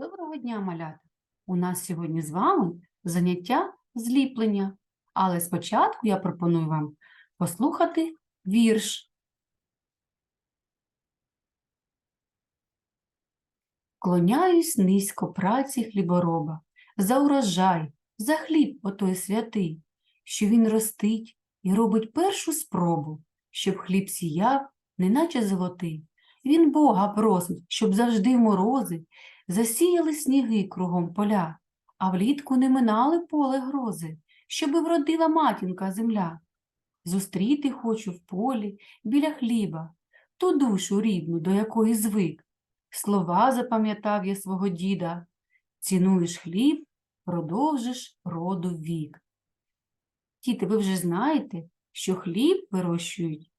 Доброго дня, малята! У нас сьогодні з вами заняття зліплення, але спочатку я пропоную вам послухати вірш. Клоняюсь низько праці хлібороба, за урожай, за хліб отой святий, що він ростить і робить першу спробу, щоб хліб сіяв, неначе золотий. Він Бога просить, щоб завжди морози засіяли сніги кругом поля, а влітку не минали поле грози, щоби вродила матінка земля. Зустріти хочу в полі біля хліба ту душу рідну, до якої звик. Слова запам'ятав я свого діда. Цінуєш хліб, продовжиш роду вік. Діти, ви вже знаєте, що хліб вирощують,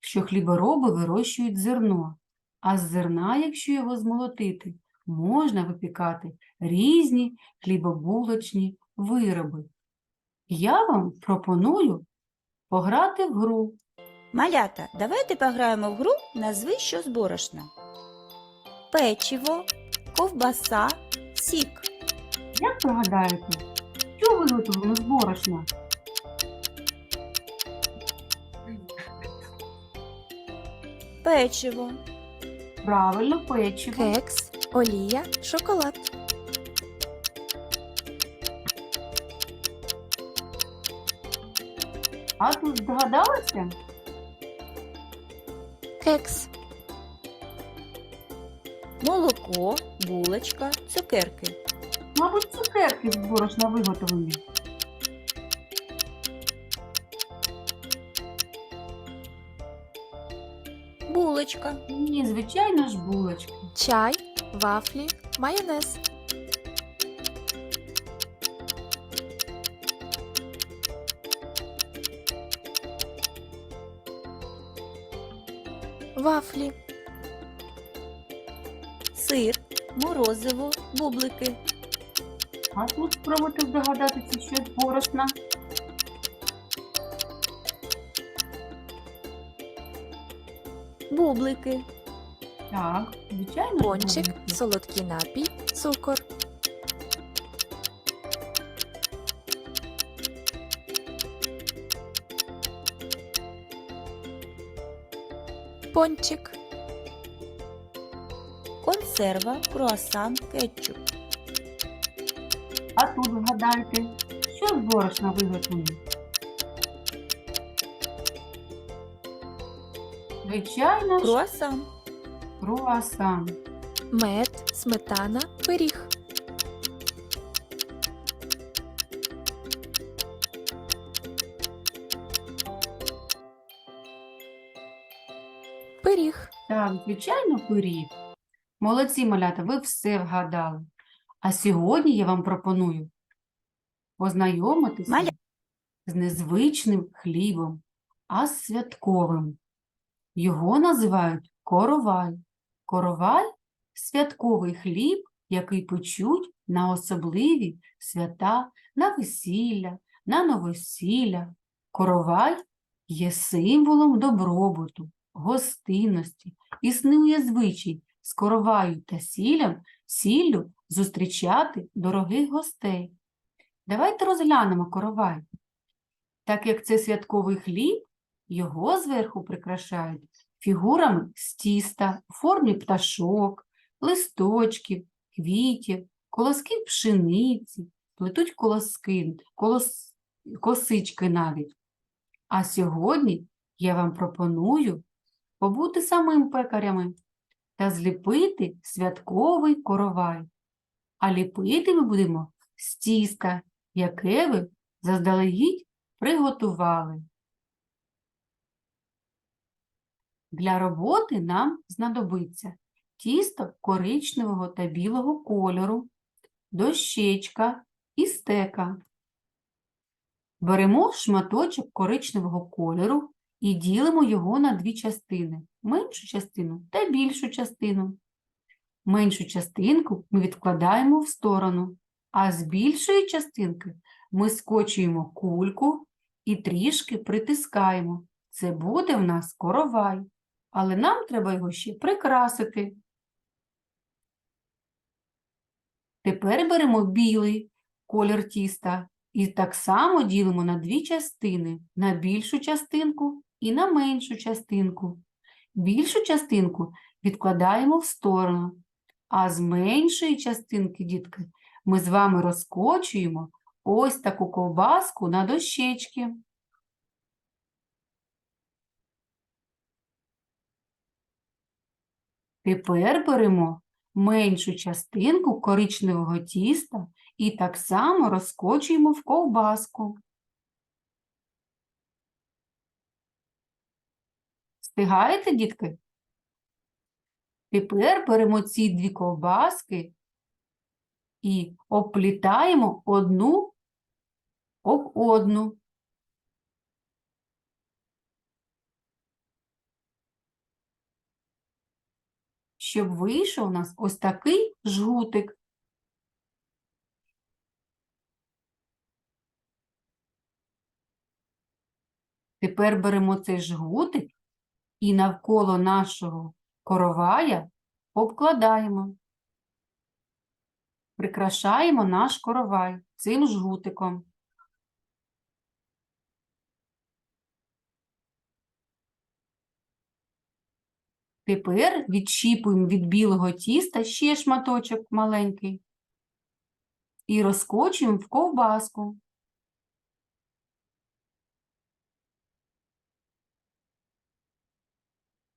що хлібороби вирощують зерно, а з зерна, якщо його змолотити, можна випікати різні хлібобулочні вироби. Я вам пропоную пограти в гру. Малята, давайте пограємо в гру назви що з борошна. Печиво, ковбаса, сік. Як ви гадаєте, що виготовлено з борошна? Печиво, Правильно, печиво. Кекс, олія, шоколад. А тут здогадалися? Кекс, молоко, булочка, цукерки. Мабуть, цукерки з борошна виготовлені. Булочка, Ні, звичайно ж булочки. чай, вафлі, майонез. Вафлі, сир, морозиво, бублики. А тут спробуйте здогадатися, що з борошна. Бублики, Так, звичайно. пончик, солодкий напій, цукор. Пончик, консерва, круасан, кетчуп. А тут вгадайте, що з борошна виготовлено? Звичайно Круасан, круасан. мед, сметана, пиріг. Пиріг. Так, звичайно, пиріг. Молодці, малята, ви все вгадали. А сьогодні я вам пропоную познайомитися Маля- з незвичним хлібом, а з святковим. Його називають коровай. Коровай – святковий хліб, який печуть на особливі свята, на весілля, на новосілля. Коровай є символом добробуту, гостинності, існує звичай з короваю та сіллям, сіллю зустрічати дорогих гостей. Давайте розглянемо коровай. Так як це святковий хліб, його зверху прикрашають фігурами з тіста у формі пташок, листочків, квітів, колосків пшениці, плетуть колоски, колос, косички навіть. А сьогодні я вам пропоную побути самим пекарями та зліпити святковий коровай. А ліпити ми будемо з тіста, яке ви заздалегідь приготували. Для роботи нам знадобиться тісто коричневого та білого кольору, дощечка і стека. Беремо шматочок коричневого кольору і ділимо його на дві частини меншу частину та більшу частину. Меншу частинку ми відкладаємо в сторону, а з більшої частинки ми скочуємо кульку і трішки притискаємо. Це буде в нас коровай, але нам треба його ще прикрасити. Тепер беремо білий колір тіста і так само ділимо на дві частини, на більшу частинку і на меншу частинку. Більшу частинку відкладаємо в сторону, а з меншої частинки, дітки, ми з вами розкочуємо ось таку ковбаску на дощечки. Тепер беремо меншу частинку коричневого тіста і так само розкочуємо в ковбаску. Встигаєте, дітки? Тепер беремо ці дві ковбаски і оплітаємо одну об одну. Щоб вийшов у нас ось такий жгутик. Тепер беремо цей жгутик і навколо нашого коровая обкладаємо. Прикрашаємо наш коровай цим жгутиком. Тепер відщіпуємо від білого тіста ще шматочок маленький і розкочуємо в ковбаску.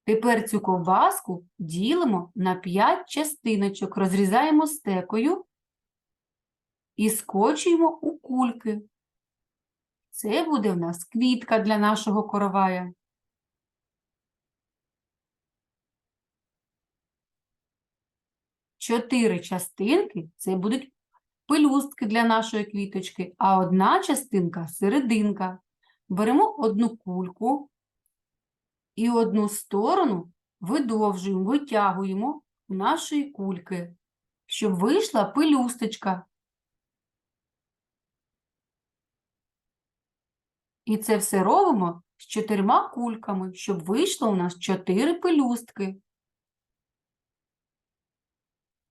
Тепер цю ковбаску ділимо на 5 частиночок, розрізаємо стекою і скочуємо у кульки. Це буде в нас квітка для нашого коровая. Чотири частинки це будуть пелюстки для нашої квіточки, а одна частинка серединка. Беремо одну кульку і одну сторону видовжуємо, витягуємо нашої кульки, щоб вийшла пелюсточка. І це все робимо з чотирма кульками, щоб вийшло у нас чотири пелюстки.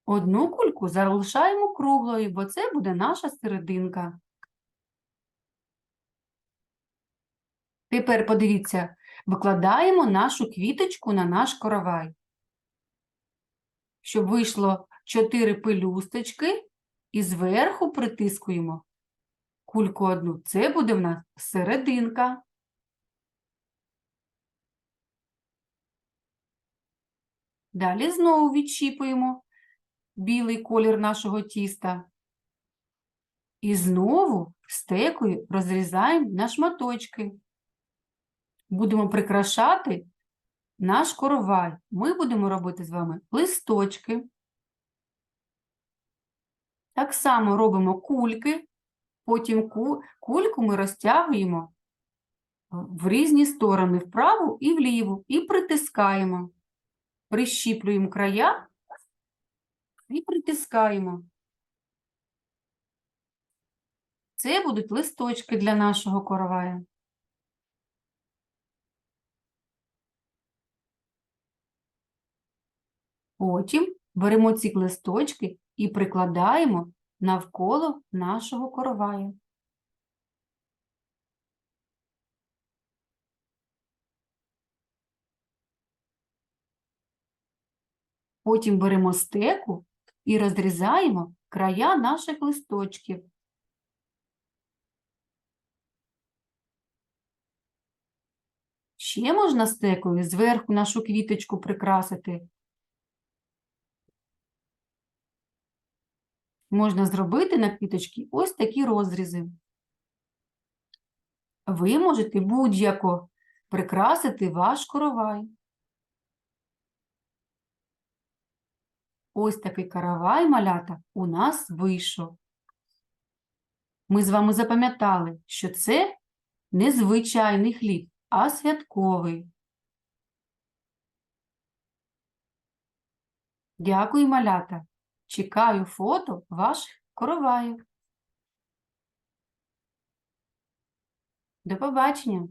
Одну кульку залишаємо круглою, бо це буде наша серединка. Тепер подивіться, викладаємо нашу квіточку на наш коровай. Щоб вийшло 4 пелюсточки і зверху притискуємо кульку одну. Це буде в нас серединка. Далі знову відщіпуємо білий колір нашого тіста. І знову стекою розрізаємо на шматочки. Будемо прикрашати наш коровай. Ми будемо робити з вами листочки. Так само робимо кульки, потім кульку ми розтягуємо в різні сторони, вправо і вліву, і притискаємо. Прищіплюємо края і притискаємо. Це будуть листочки для нашого коровая. Потім беремо ці листочки і прикладаємо навколо нашого коровая. Потім беремо стеку і розрізаємо края наших листочків. Ще можна стекою зверху нашу квіточку прикрасити. Можна зробити на квіточці ось такі розрізи. Ви можете будь-яко прикрасити ваш коровай. Ось такий каравай, малята, у нас вийшов. Ми з вами запам'ятали, що це не звичайний хліб, а святковий. Дякую, малята. Чекаю фото ваших короваїв. До побачення!